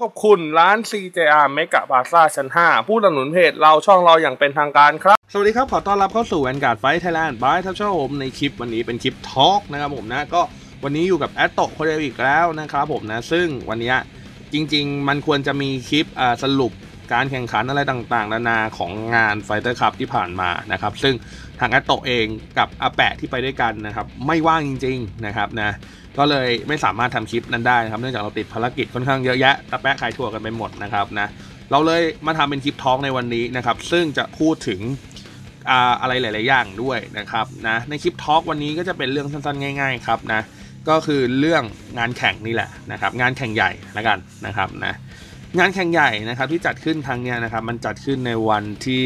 ขอบคุณร้าน CJR เมกะบาซ่าชั้น 5 ผู้สนับสนุนเพจเราช่องเราอย่างเป็นทางการครับ สวัสดีครับ ขอต้อนรับเข้าสู่แวนการ์ดไฟไทยแลนด์บายทัชเชอร์ผมในคลิปวันนี้เป็นคลิปทอล์กนะครับผมนะก็วันนี้อยู่กับแอตโตคนเดียวอีกแล้วนะครับผมนะ ซึ่งวันนี้จริง ๆ มันควรจะมีคลิปสรุปการแข่งขันอะไรต่างๆ นานาของงานไฟเตอร์คัพที่ผ่านมานะครับ ซึ่งทางแอตโตเองกับอาแปะที่ไปด้วยกันนะครับ ไม่ว่างจริง ๆ นะครับนะ ก็เลยไม่สามารถทำคลิปนั้นได้นะครับเนื่องจากเราติดภารกิจค่อนข้างเยอะแยะตะแปะขายทั่วกันไปหมดนะครับนะเราเลยมาทำเป็นคลิปท้องในวันนี้นะครับ ซึ่งจะพูดถึงอะไรหลาย ๆ อย่างด้วยนะครับนะในคลิปทอล์กวันนี้ก็จะเป็นเรื่องสั้น ๆ ง่าย ๆ ครับนะก็คือเรื่องงานแข่งนี่แหละนะครับ งานแข่งใหญ่ล้วกันนะครับนะงานแข่งใหญ่นะครับที่จัดขึ้นครั้งนี้นะครับ มันจัดขึ้นในวันที่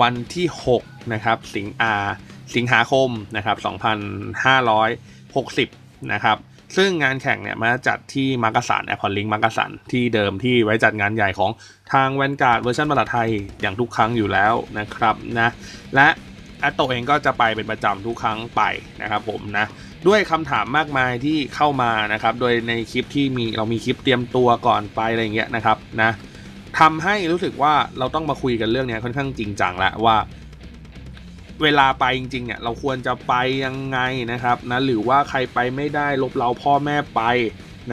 วันที่6นะครับสิงอาสิงหาคมนะครับ 2560 นะครับซึ่งงานแข่งเนี่ยมาจัดที่มักกะสันแอร์พอร์ตลิงมักกะสันที่เดิมที่ไว้จัดงานใหญ่ของทางแวนการ์ดเวอร์ชันภาษาไทยอย่างทุกครั้งอยู่แล้วนะครับนะและแอตโตเองก็จะไปเป็นประจำทุกครั้งไปนะครับผมนะด้วยคำถามมากมายที่เข้ามานะครับโดยในคลิปที่มีเรามีคลิปเตรียมตัวก่อนไปอะไรเงี้ยนะครับนะทำให้รู้สึกว่าเราต้องมาคุยกันเรื่องนี้ค่อนข้างจริงจังแล้วว่า เวลาไปจริงๆเนี่ยเราควรจะไปยังไงนะครับนะหรือว่าใครไปไม่ได้ลบเราพ่อแม่ไป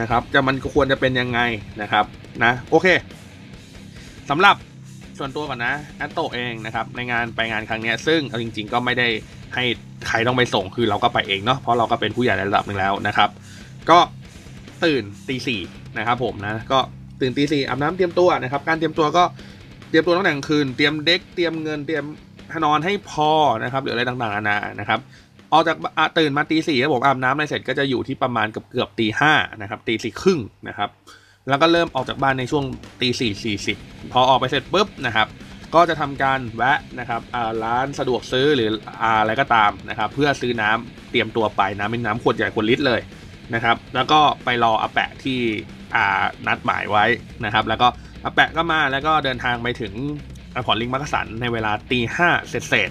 นะครับจะมันก็ควรจะเป็นยังไงนะครับนะโอเคสำหรับส่วนตัวก่อนนะแอตโตเองนะครับในงานไปงานครั้งนี้ซึ่งเอาจริง ๆ ก็ไม่ได้ให้ใครต้องไปส่งคือเราก็ไปเองเนาะเพราะเราก็เป็นผู้ใหญ่ระดับหนึ่งแล้วนะครับ ก็ตื่นตีสี่นะครับผมนะก็ตื่นตีสี่อาบน้ำเตรียมตัวนะครับ การเตรียมตัวก็เตรียมตัวตั้งแต่กลางคืนเตรียมเด็กเตรียมเงินเตรียม นอนให้พอนะครับหรืออะไรต่างๆนานานะครับออกจากตื่นมาตีสี่ครับผมอาบน้ำอะไรเสร็จก็จะอยู่ที่ประมาณเกือบเกือบตีห้านะครับตีสี่ครึ่งนะครับ แล้วก็เริ่มออกจากบ้านในช่วงตีสี่สี่สิบพอออกไปเสร็จปุ๊บนะครับก็จะทำการแวะนะครับร้านสะดวกซื้อหรืออะไรก็ตามนะครับ เพื่อซื้อน้ำเตรียมตัวไปน้ำเป็นน้ำขวดใหญ่ขวดลิตรเลยนะครับ แล้วก็ไปรออาแปะที่นัดหมายไว้นะครับ แล้วก็อาแปะก็มาแล้วก็เดินทางไปถึง พอร์ตลิงมักสันในเวลาตีห้าเสร็จเสร็จ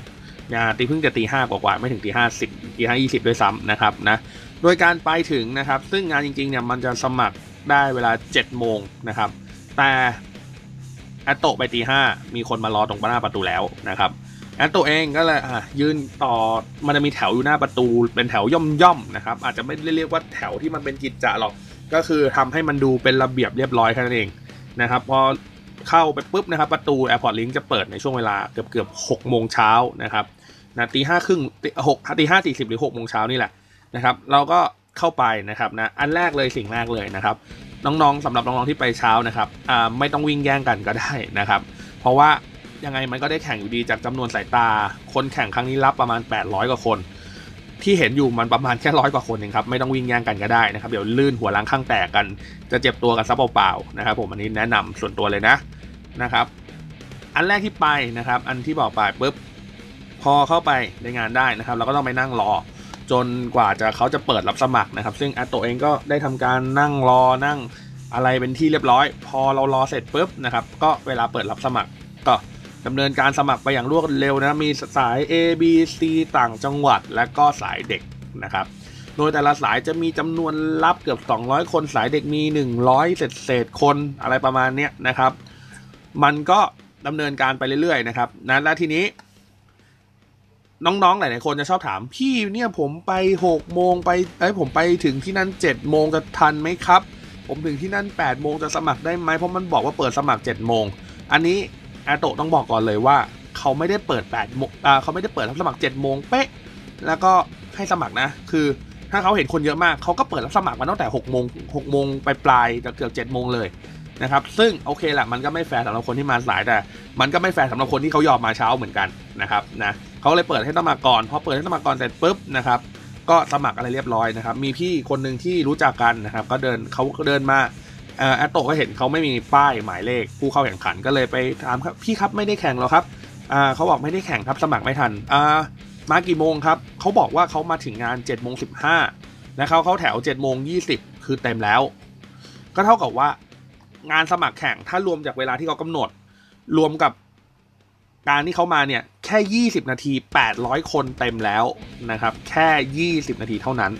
นตีเพิ่งจะตีห้ากว่าๆไม่ถึงตีห้าสิบตีห้ายี่สิบด้วยซ้ำนะครับนะโดยการไปถึงนะครับ ซึ่งงานจริงๆเนี่ยมันจะสมัครได้เวลา7จ็ดโมงนะครับ แต่แอตโตไปตีห้ามีคนมารอตรงหน้าประตูแล้วนะครับแอตโตเองก็เลยยืนต่อมันจะมีแถวอยู่หน้าประตูเป็นแถวย่อมๆนะครับ อาจจะไม่เรียกว่าแถวที่มันเป็นกิจจะหรอกก็คือทำให้มันดูเป็นระเบียบเรียบร้อยแค่นั้นเองนะครับพอ เข้าไปปุ๊บนะครับ ประตู Airport Link จะเปิดในช่วงเวลาเกือบเกือบหกโมงเช้านะครับนะตีห้าครึ่งหกตีห้าสี่สิบหรือหกโมงเช้านี่แหละนะครับ เราก็เข้าไปนะครับนะอันแรกเลยสิ่งแรกเลยนะครับ น้องๆสำหรับน้องๆที่ไปเช้านะครับอ่าไม่ต้องวิ่งแย่งกันก็ได้นะครับ เพราะว่ายังไงมันก็ได้แข่งอยู่ดีจากจำนวนสายตา คนแข่งครั้งนี้รับประมาณ 800 กว่าคน ที่เห็นอยู่มันประมาณแค่ร้อยกว่าคนเองครับไม่ต้องวิ่งแย่งกันก็ได้นะครับเดี๋ยวลื่นหัวล้างข้างแตกกัน จะเจ็บตัวกันซับเปล่าๆนะครับผมอันนี้แนะนำส่วนตัวเลยนะ นะครับ อันแรกที่ไปนะครับ อันที่บอกไปปุ๊บพอเข้าไปในงานได้นะครับ เราก็ต้องไปนั่งรอ จนกว่าจะเขาจะเปิดรับสมัครนะครับ ซึ่งแอตโตเองก็ได้ทำการนั่งรอนั่งอะไรเป็นที่เรียบร้อย พอเรารอเสร็จปุ๊บนะครับ ก็เวลาเปิดรับสมัครก็ดำเนินการสมัครไปอย่างรวดเร็วนะ มีสาย A B C ต่างจังหวัด และก็สายเด็กนะครับ โดยแต่ละสายจะมีจำนวนรับเกือบ 200 คน สายเด็กมี 100 เศษเศษคนอะไรประมาณนี้นะครับ มันก็ดำเนินการไปเรื่อยๆนะครับนะและทีนี้ น้องๆหลายๆคนจะชอบถาม พี่เนี่ยผมไป6โมงไปเอ้ยผมไปถึงที่นั่น7โมงจะทันไหมครับ ผมถึงที่นั่น8โมงจะสมัครได้ไหมเพราะมันบอกว่าเปิดสมัคร7โมงอันนี้แอโตต้องบอกก่อนเลยว่า เขาไม่ได้เปิด8โมงอ่าเขาไม่ได้เปิดรับสมัคร7โมงเป๊ะแล้วก็ให้สมัครนะ คือถ้าเขาเห็นคนเยอะมากเขาก็เปิดรับสมัครมาตั้งแต่6โมง6โมงปลายๆจะเกือบ7โมงเลย นะครับ ซึ่งโอเคแหละมันก็ไม่แฟร์สำหรับคนที่มาสายแต่ มันก็ไม่แฟร์สำหรับคนที่เขายอมมาเช้าเหมือนกันนะครับนะเขาเลยเปิดให้สมัครก่อนพอเปิดให้สมัครก่อนเสร็จปุ๊บนะครับก็สมัครอะไรเรียบร้อยนะครับ มีพี่คนหนึ่งที่รู้จักกันนะครับ ก็เดินเขาเดินมาแอตโตก็เห็นเขาไม่มีป้ายหมายเลขผู้เข้าแข่งขันก็เลยไปถามครับพี่ครับไม่ได้แข่งหรอครับเขาบอกไม่ได้แข่งครับสมัครไม่ทันมากี่โมงครับเขาบอกว่าเขามาถึงงาน7จ็ดโมงสิบห้านะเขาเข้าแถว7จ็ดโมงยี่สิบคือเต็มแล้ว ก็เท่ากับว่า งานสมัครแข่ง ถ้ารวมจากเวลาที่เขากำหนด รวมกับการที่เขามาเนี่ย แค่ 20 นาที 800 คนเต็มแล้วนะครับ แค่ 20 นาทีเท่านั้น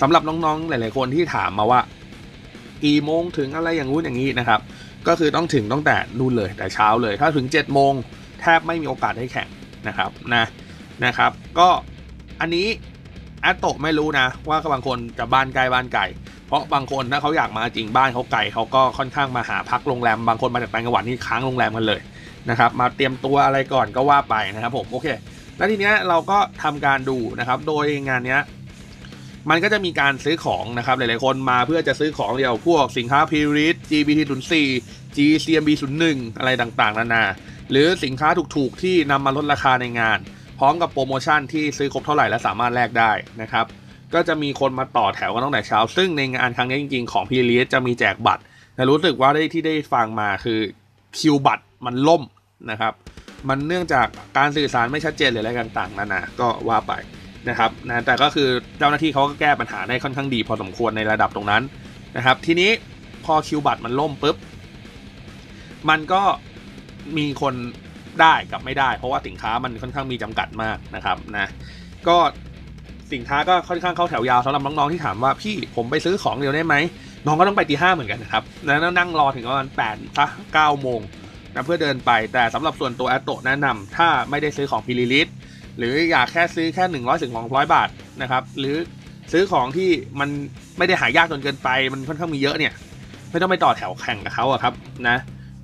สำหรับน้องๆ หลาย ๆ คนที่ถามมาว่า กี่โมงถึงอะไรอย่างงู้นอย่างนี้นะครับ ก็คือต้องถึงตั้งแต่นู่นเลยแต่เช้าเลย ถ้าถึง7จ็ดโมงแทบไม่มีโอกาสได้แข่งนะครับนะนะครับ ก็อันนี้แอตโตไม่รู้นะ ว่าบางคนจะบ้านไกลบ้านไกล ราะบางคนถ้าเขาอยากมาจริงบ้านเขาไกลเขาก็ค่อนข้างมาหาพักโรงแรมบางคนมาจากต่างจังหวัดนี่ค้างโรงแรมกันเลยนะครับ มาเตรียมตัวอะไรก่อนก็ว่าไปนะครับผมโอเค แล้วทีเนี้ยเราก็ทำการดูนะครับ โดยงานเนี้ยมันก็จะมีการซื้อของนะครับหลายๆคนมาเพื่อจะซื้อของเดียวพวกสินค้าพิริส GBT 0 4 GCMB 0 1อะไรต่างๆ นานา หรือสินค้าถูกๆ ที่นำมาลดราคาในงาน พร้อมกับโปรโมชั่นที่ซื้อครบเท่าไหร่และสามารถแลกได้นะครับ ก็จะมีคนมาต่อแถวกันตั้งแต่เช้า ซึ่งในงานครั้งนี้จริงๆ ของพีรีสจะมีแจกบัตรแต่รู้สึกว่าได้ที่ได้ฟังมาคือคิวบัตรมันล่มนะครับ มันเนื่องจากการสื่อสารไม่ชัดเจนหรืออะไรต่างๆนานาก็ว่าไปนะครับนะแต่ก็คือเจ้าหน้าที่เขาก็แก้ปัญหาได้ค่อนข้างดีพอสมควรในระดับตรงนั้นนะครับ ทีนี้พอคิวบัตรมันล่มปุ๊บ มันก็มีคนได้กับไม่ได้ เพราะว่าสินค้ามันค่อนข้างมีจำกัดมากนะครับนะก็ สินค้าก็ค่อนข้างเข้าแถวยาวสำหรับน้องๆที่ถามว่าพี่ผมไปซื้อของเดียวได้ไหมน้องก็ต้องไปตีห้าเหมือนกันนะครับแล้วนั่งรอถึงประมาณแปดเก้าโมงนะเพื่อเดินไปแต่สำหรับส่วนตัวแอตโตแนะนำถ้าไม่ได้ซื้อของพิลิลิตหรืออยากแค่ซื้อแค่หนึ่งร้อยถึงสองร้อยบาทนะครับหรือซื้อของที่มันไม่ได้หายากจนเกินไป มันค่อนข้างมีเยอะเนี่ย ไม่ต้องไปต่อแถวแข่งกับเขาอะครับนะ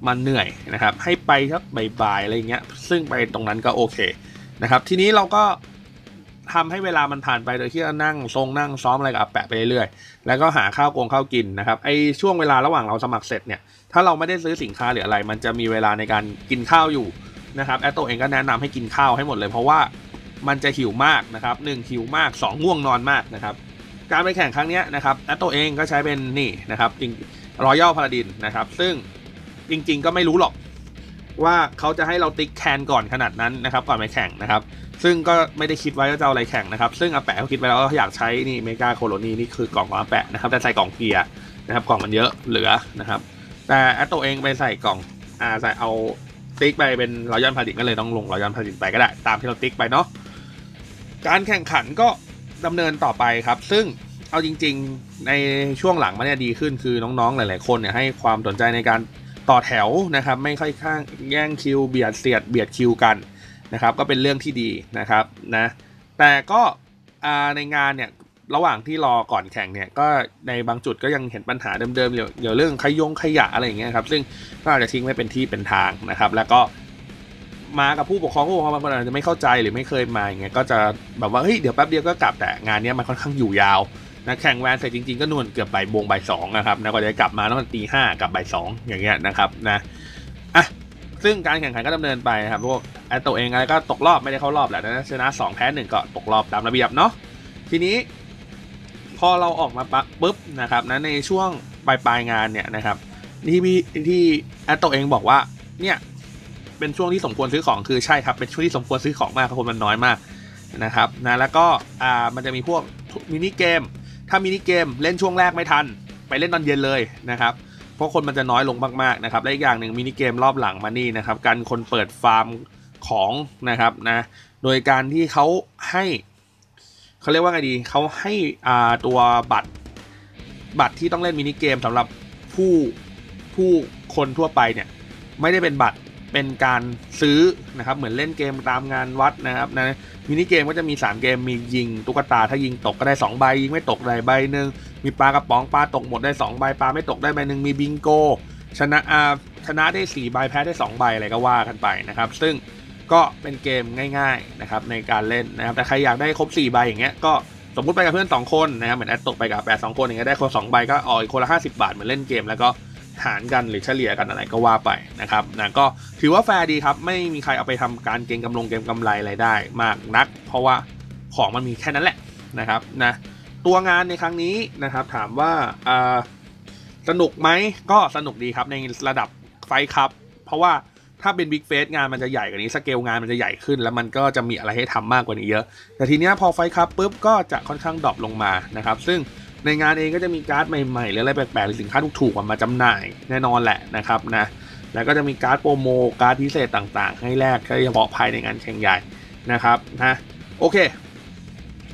มันเหนื่อยนะครับให้ไปครับบ่ายๆอะไรเงี้ยซึ่งไปตรงนั้นก็โอเคนะครับทีนี้เราก็ ทำให้เวลามันผ่านไปโดยที่เรานั่งทรงนั่งซ้อมอะไรกับแปะไปเรื่อยๆแล้วก็หาข้าวกงข้าวกินนะครับไอช่วงเวลาระหว่างเราสมัครเสร็จเนี่ยถ้าเราไม่ได้ซื้อสินค้าหรืออะไร มันจะมีเวลาในการกินข้าวอยู่นะครับแอตโตเองก็แนะนำให้กินข้าวให้หมดเลย เพราะว่ามันจะหิวมากนะครับหนึ่งหิวมากสองง่วงนอนมากนะครับการไปแข่งครั้งนี้นะครับแอตโตเองก็ใช้เป็นนี่นะครับจริงรอยัลพาราดินนะครับซึ่งจริง ๆ ก็ไม่รู้หรอก ว่าเขาจะให้เราติ๊กแคนก่อนขนาดนั้นนะครับก่อนไปแข่งนะครับ ซึ่งก็ไม่ได้คิดไว้ว่าจะเอาอะไรแข่งนะครับ ซึ่งอาแปะเขาคิดไว้แล้วว่าอยากใช้นี่เมกาโคโลนีนี่คือกล่องของอาแปะนะครับแต่ใส่กล่องเกียร์นะครับกล่องมันเยอะเหลือนะครับ แต่แอตโตเองไปใส่กล่องอ่าใส่เอาติ๊กไปเป็นรอยัลพาราดินก็เลยต้องลงรอยัลพาราดินไปก็ได้ ตามที่เราติ๊กไปเนาะการแข่งขันก็ดำเนินต่อไปครับ ซึ่งเอาจริง ๆ ในช่วงหลังมันเนี่ยดีขึ้นคือน้องๆหลาย ๆ คนเนี่ยให้ความสนใจในการ ต่อแถวนะครับ ไม่ค่อยข้างแย่งคิวเบียดเสียดเบียดคิวกันนะครับ ก็เป็นเรื่องที่ดีนะครับนะแต่ก็ในงานเนี่ยระหว่างที่รอก่อนแข่งเนี่ยก็ในบางจุดก็ยังเห็นปัญหาเดิมๆเกี่ยวเรื่องขยงขยะอะไรอย่างเงี้ยครับซึ่งก็อาจจะทิ้งไว้เป็นที่เป็นทางนะครับ แล้วก็มากับผู้ปกครองผู้ปกครองบางคนอาจจะไม่เข้าใจหรือไม่เคยมาอย่างเงี้ยก็จะแบบว่าเฮ้ยเดี๋ยวแป๊บเดียวก็กลับแต่งานนี้มันค่อนข้างอยู่ยาว นะแข่งแวนเสร็จจริงๆก็นวนเกือบบ่ายโมงบ่ายสองนะครับนะก็จะกลับมาต้องตีห้ากับบ่ายสองอย่างเงี้ยนะครับนะอะซึ่งการแข่งขันก็ดำเนินไปนะครับพวกแอตโตเองอะไรก็ตกรอบไม่ได้เข้ารอบแหละนะชนะสองแพ้หนึ่งก็ตกรอบตามระเบียบเนาะทีนี้ พอเราออกมาปะปุ๊บนะครับนะในช่วงปลายปลายงานเนี่ยนะครับที่พี่ที่แอตโตเองบอกว่าเนี่ยเป็นช่วงที่สมควรซื้อของคือใช่ครับเป็นช่วงที่สมควรซื้อของมากคนมันน้อยมากนะครับนะแล้วก็อ่ามันจะมีพวกมินิเกม ถ้ามินิเกมเล่นช่วงแรกไม่ทัน ไปเล่นตอนเย็นเลยนะครับเพราะคนมันจะน้อยลงมากๆนะครับและอีกอย่างหนึ่งมินิเกมรอบหลังมานี่นะครับการคนเปิดฟาร์มของนะครับนะโดยการที่เขาให้เขาเรียกว่าไงดีเขาให้อ่าตัวบัตรบัตรที่ต้องเล่นมินิเกมสำหรับผู้ผู้คนทั่วไปเนี่ยไม่ได้เป็นบัตร เป็นการซื้อนะครับ เหมือนเล่นเกมตามงานวัดนะครับนะมินิเกมก็จะมี 3 เกมมียิงตุ๊กตาถ้ายิงตกก็ได้ 2 ใบ ยิงไม่ตกได้ใบหนึ่งมีปลากระป๋องปลาตกหมดได้ 2 ใบปลาไม่ตกได้ใบหนึ่งมีบิงโก ชนะอาชนะได้ 4 ใบแพ้ได้ 2 ใบอะไรก็ว่ากันไปนะครับ ซึ่งก็เป็นเกมง่ายๆนะครับในการเล่นนะครับแต่ใครอยากได้ครบ 4 ใบอย่างเงี้ยก็สมมุติไปกับเพื่อน 2 คนนะครับเหมือนแอดตกไปกับแปดสองคนอย่างเงี้ยได้คน2ใบก็ออกอีกคนละ50 บาทเหมือนเล่นเกมแล้วก็ หารกันหรือเฉลี่ยกันอะไรก็ว่าไปนะครับนะก็ถือว่าแฟร์ดีครับ ไม่มีใครเอาไปทำการเก็งกำลงเกมกำไรอะไรได้มากนัก เพราะว่าของมันมีแค่นั้นแหละนะครับนะตัวงานในครั้งนี้นะครับถามว่าสนุกไหมก็สนุกดีครับในระดับไฟครับ เพราะว่าถ้าเป็นบิ๊กเฟสงานมันจะใหญ่กว่านี้สเกลงานมันจะใหญ่ขึ้น แล้วมันก็จะมีอะไรให้ทำมากกว่านี้เยอะ แต่ทีเนี้ยพอไฟครับปุ๊บก็จะค่อนข้างดรอปลงมานะครับ ซึ่ง ในงานเองก็จะมีการ์ดใหม่ๆหรืออะไรแปลกๆหรือสินค้าถูกๆมาจำหน่ายแน่นอนแหละนะครับนะแล้วก็จะมีการ์ดโปรโมการ์ดพิเศษต่างๆ ให้แลกเฉพาะภายในงานแข่งใหญ่นะครับนะโอเค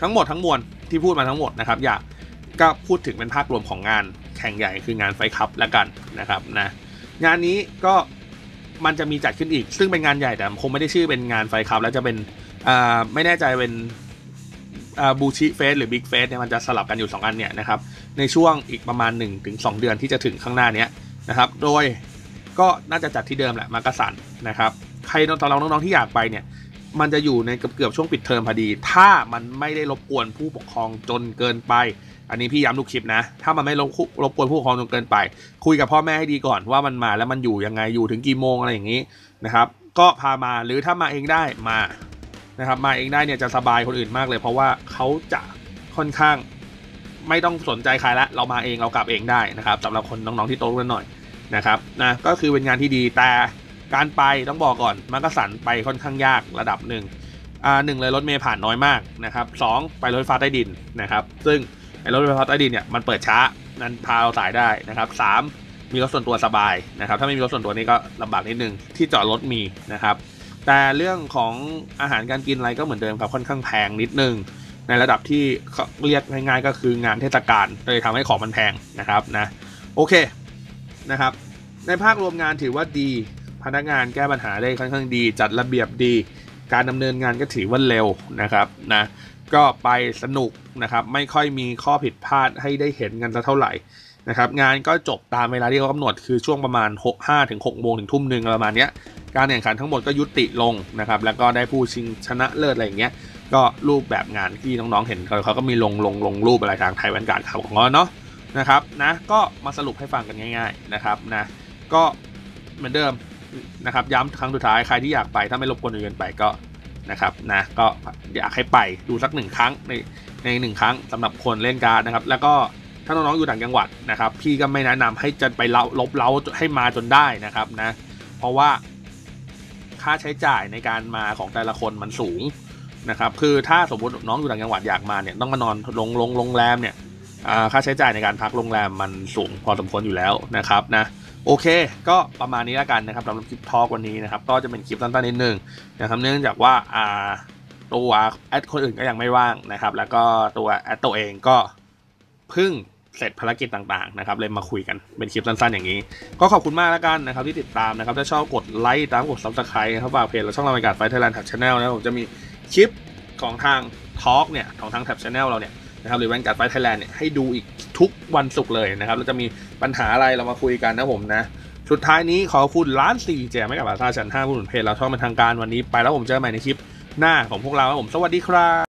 ทั้งหมดทั้งมวลที่พูดมาทั้งหมดนะครับ อยากก็พูดถึงเป็นภาพรวมของงานแข่งใหญ่คืองานไฟคัพแล้วกันนะครับนะงานนี้ก็มันจะมีจัดขึ้นอีก ซึ่งเป็นงานใหญ่แต่คงไม่ได้ชื่อเป็นงานไฟคัพแล้วจะเป็นไม่แน่ใจเป็น บูชิเฟสหรือบิ๊กเฟสเนี่ยมันจะสลับกันอยู่ 2 อันเนี่ยนะครับในช่วงอีกประมาณ 1-2 เดือนที่จะถึงข้างหน้านี้นะครับโดยก็น่าจะจัดที่เดิมแหละมากาสันนะครับใครตอน้องๆน้องๆที่อยากไปเนี่ยมันจะอยู่ในเกือบๆช่วงปิดเทอมพอดี ถ้ามันไม่ได้รบกวนผู้ปกครองจนเกินไป อันนี้พี่ย้ำทุกคลิปนะ ถ้ามันไม่รบรบกวนผู้ปกครองจนเกินไป คุยกับพ่อแม่ให้ดีก่อนว่ามันมาแล้วมันอยู่ยังไงอยู่ถึงกี่โมงอะไรอย่างนี้นะครับก็พามาหรือถ้ามาเองได้มา นะครับมาเองได้เนี่ยจะสบายคนอื่นมากเลย เพราะว่าเขาจะค่อนข้างไม่ต้องสนใจใครละเรามาเองเรากลับเองได้นะครับสำหรับคนน้องๆที่โตขึ้นหน่อยนะครับนะก็คือเป็นงานที่ดีแต่การไปต้องบอกก่อนมักกะสันไปค่อนข้างยากระดับหนึ่งอ่าหนึ่งเลยรถเมล์ผ่านน้อยมากนะครับสองไปรถไฟฟ้าใต้ดินนะครับ ซึ่งไอ้รถไฟฟ้าใต้ดินเนี่ยมันเปิดช้านั้นพาเราสายได้นะครับสามมีรถส่วนตัวสบายนะครับ ถ้าไม่มีรถส่วนตัวนี่ก็ลำบากนิดนึงที่จอดรถมีนะครับ แต่เรื่องของอาหารการกินอะไรก็เหมือนเดิมครับค่อนข้างแพงนิดนึง ในระดับที่เรียกง่ายๆก็คืองานเทศกาลเลยทำให้ของมันแพงนะครับนะโอเคนะครับ ในภาพรวมงานถือว่าดี พนักงานแก้ปัญหาได้ค่อนข้างดี จัดระเบียบดี การดำเนินงานก็ถือว่าเร็วนะครับนะก็ไปสนุกนะครับ ไม่ค่อยมีข้อผิดพลาดให้ได้เห็นกันสักเท่าไหร่ นะครับงานก็จบตามเวลาที่เขากำหนดคือช่วงประมาณ6 5ถึง6โมงถึงทุ่มหนึ่งประมาณนี้การแข่งขันทั้งหมดก็ยุติลงนะครับแล้วก็ได้ผู้ชิงชนะเลิศอะไรอย่างเงี้ยก็รูปแบบงานที่น้องๆเห็นเขาเขาก็มีลงลงลงรูปอะไรทางไทยแวนการ์ดครับของเราเนาะนะครับนะก็มาสรุปให้ฟังกันง่าย ๆนะครับนะก็เหมือนเดิมนะครับย้ำครั้งสุดท้ายใครที่อยากไปถ้าไม่รบกวนเกินไปก็นะครับนะก็อยากให้ไปดูสักหนึ่งครั้งในในหนึ่งครั้งสำหรับคนเล่นการ์ดนะครับ แล้วก็ ถ้าน้องๆ อยู่ต่างจังหวัดนะครับ พี่ก็ไม่แนะนำให้จะไปเลาลบเล้าให้มาจนได้นะครับนะ เพราะว่าค่าใช้จ่ายในการมาของแต่ละคนมันสูงนะครับ คือถ้าสมมติน้องอยู่ต่างจังหวัดอยากมาเนี่ยต้องมานอนลงลงโรงแรมเนี่ยค่าใช้จ่ายในการพักโรงแรมมันสูงพอสมควรอยู่แล้วนะครับนะโอเค ก็ประมาณนี้แล้วกันนะครับสำหรับคลิปทอล์กวันนี้นะครับ ก็จะเป็นคลิปสั้นๆนิดนึงนะครับเนื่องจากว่าอ่าตัวแอดคนอื่นก็ยังไม่ว่างนะครับ แล้วก็ตัวแอดตัวเองก็เพิ่ง เสร็จภารกิจต่างๆนะครับเลยมาคุยกันเป็นคลิปสั้นๆอย่างนี้ ก็ขอบคุณมากแล้วกันนะครับที่ติดตามนะครับถ้าชอบกดไลค์ตามกดซับสไครต์นะครับฝากเพจและช่องรายการไฟไทยแลนด์ทัชแนลนะผมจะมีคลิปของทางทอล์กเนี่ยของทางแท็บชาแนลเราเนี่ยนะครับหรือแวนการ์ดไฟไทยแลนด์เนี่ยให้ดูอีกทุกวันศุกร์เลยนะครับเราจะมีปัญหาอะไรเรามาคุยกันนะผมนะสุดท้ายนี้ขอคุณร้านสี่แจไม่กับอาซาชันห้าผู้หนุนเพจเราช่องเป็นทางการวันนี้ไปแล้วผมเจอกันใหม่ในคลิปหน้าของพวกเราครับผมสวัสดีครับ